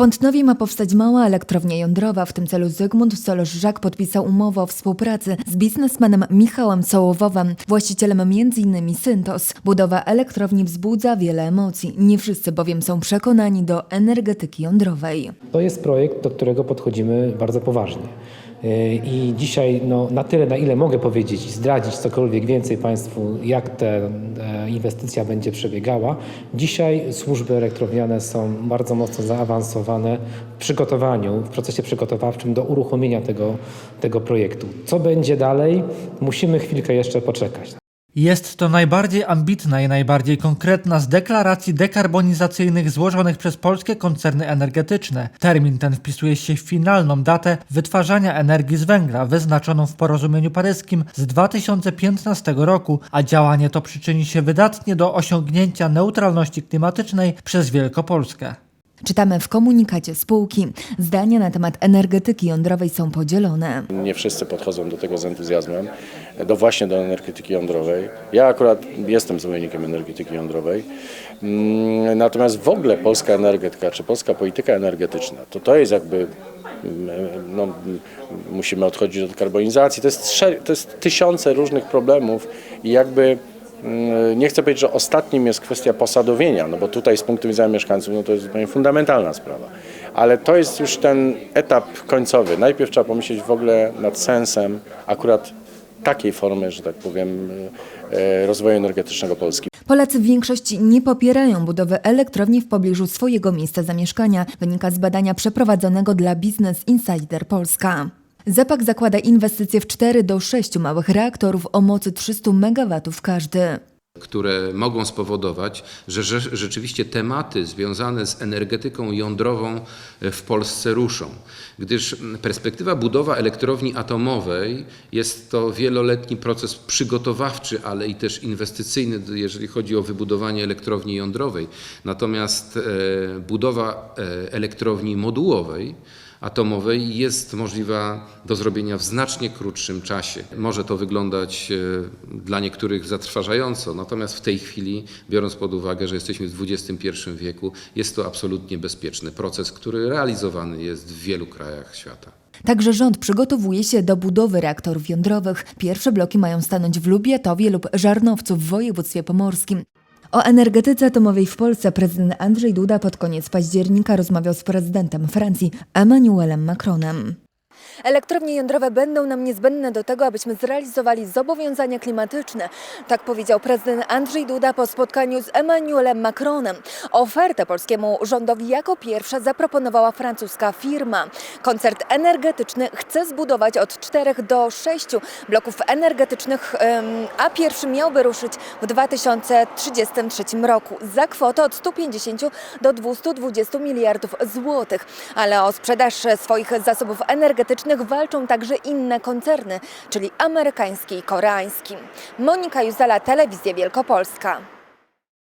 Pątnowie ma powstać mała elektrownia jądrowa. W tym celu Zygmunt Solosz-Żak podpisał umowę o współpracy z biznesmenem Michałem Sołowowem, właścicielem m.in. Syntos. Budowa elektrowni wzbudza wiele emocji. Nie wszyscy bowiem są przekonani do energetyki jądrowej. To jest projekt, do którego podchodzimy bardzo poważnie. Yy, I dzisiaj, no, na tyle, na ile mogę powiedzieć i zdradzić cokolwiek więcej Państwu, jak ta e, inwestycja będzie przebiegała, dzisiaj służby elektrowniane są bardzo mocno zaawansowane w przygotowaniu, w procesie przygotowawczym do uruchomienia tego, tego projektu. Co będzie dalej, musimy chwilkę jeszcze poczekać. Jest to najbardziej ambitna i najbardziej konkretna z deklaracji dekarbonizacyjnych złożonych przez polskie koncerny energetyczne. Termin ten wpisuje się w finalną datę wytwarzania energii z węgla wyznaczoną w porozumieniu paryskim z 2015 roku, a działanie to przyczyni się wydatnie do osiągnięcia neutralności klimatycznej przez Wielkopolskę. Czytamy w komunikacie spółki. Zdania na temat energetyki jądrowej są podzielone. Nie wszyscy podchodzą do tego z entuzjazmem, do właśnie do energetyki jądrowej. Ja akurat jestem zwolennikiem energetyki jądrowej. Mm, Natomiast w ogóle polska energetyka, czy polska polityka energetyczna, to to jest jakby, mm, no, musimy odchodzić od dekarbonizacji, to jest, to jest tysiące różnych problemów i jakby nie chcę powiedzieć, że ostatnim jest kwestia posadowienia, no bo tutaj z punktu widzenia mieszkańców no to jest zupełnie fundamentalna sprawa. Ale to jest już ten etap końcowy. Najpierw trzeba pomyśleć w ogóle nad sensem akurat takiej formy, że tak powiem, e, rozwoju energetycznego Polski. Polacy w większości nie popierają budowy elektrowni w pobliżu swojego miejsca zamieszkania, wynika z badania przeprowadzonego dla Business Insider Polska. ZEPAK zakłada inwestycje w 4 do 6 małych reaktorów o mocy 300 MW każdy. które mogą spowodować, że rze- rzeczywiście tematy związane z energetyką jądrową w Polsce ruszą. Gdyż mm, perspektywa budowa elektrowni atomowej jest to wieloletni proces przygotowawczy, ale i też inwestycyjny, jeżeli chodzi o wybudowanie elektrowni jądrowej. Natomiast e, budowa e, elektrowni modułowej, atomowej jest możliwa do zrobienia w znacznie krótszym czasie. Może to wyglądać e, dla niektórych zatrważająco, natomiast w tej chwili, biorąc pod uwagę, że jesteśmy w XXI wieku, jest to absolutnie bezpieczny proces, który realizowany jest w wielu krajach świata. Także rząd przygotowuje się do budowy reaktorów jądrowych. Pierwsze bloki mają stanąć w Lubiatowie lub Żarnowcu w województwie pomorskim. O energetyce atomowej w Polsce prezydent Andrzej Duda pod koniec października rozmawiał z prezydentem Francji Emmanuelem Macronem. Elektrownie jądrowe będą nam niezbędne do tego, abyśmy zrealizowali zobowiązania klimatyczne. Tak powiedział prezydent Andrzej Duda po spotkaniu z Emmanuelem Macronem. Ofertę polskiemu rządowi jako pierwsza zaproponowała francuska firma. Koncert energetyczny chce zbudować od 4 do 6 bloków energetycznych, a pierwszy miałby ruszyć w 2033 roku za kwotę od 150 do 220 miliardów złotych. Ale o sprzedaż swoich zasobów energetycznych walczą także inne koncerny, czyli amerykański i koreański. Monika Juzala, Telewizja Wielkopolska.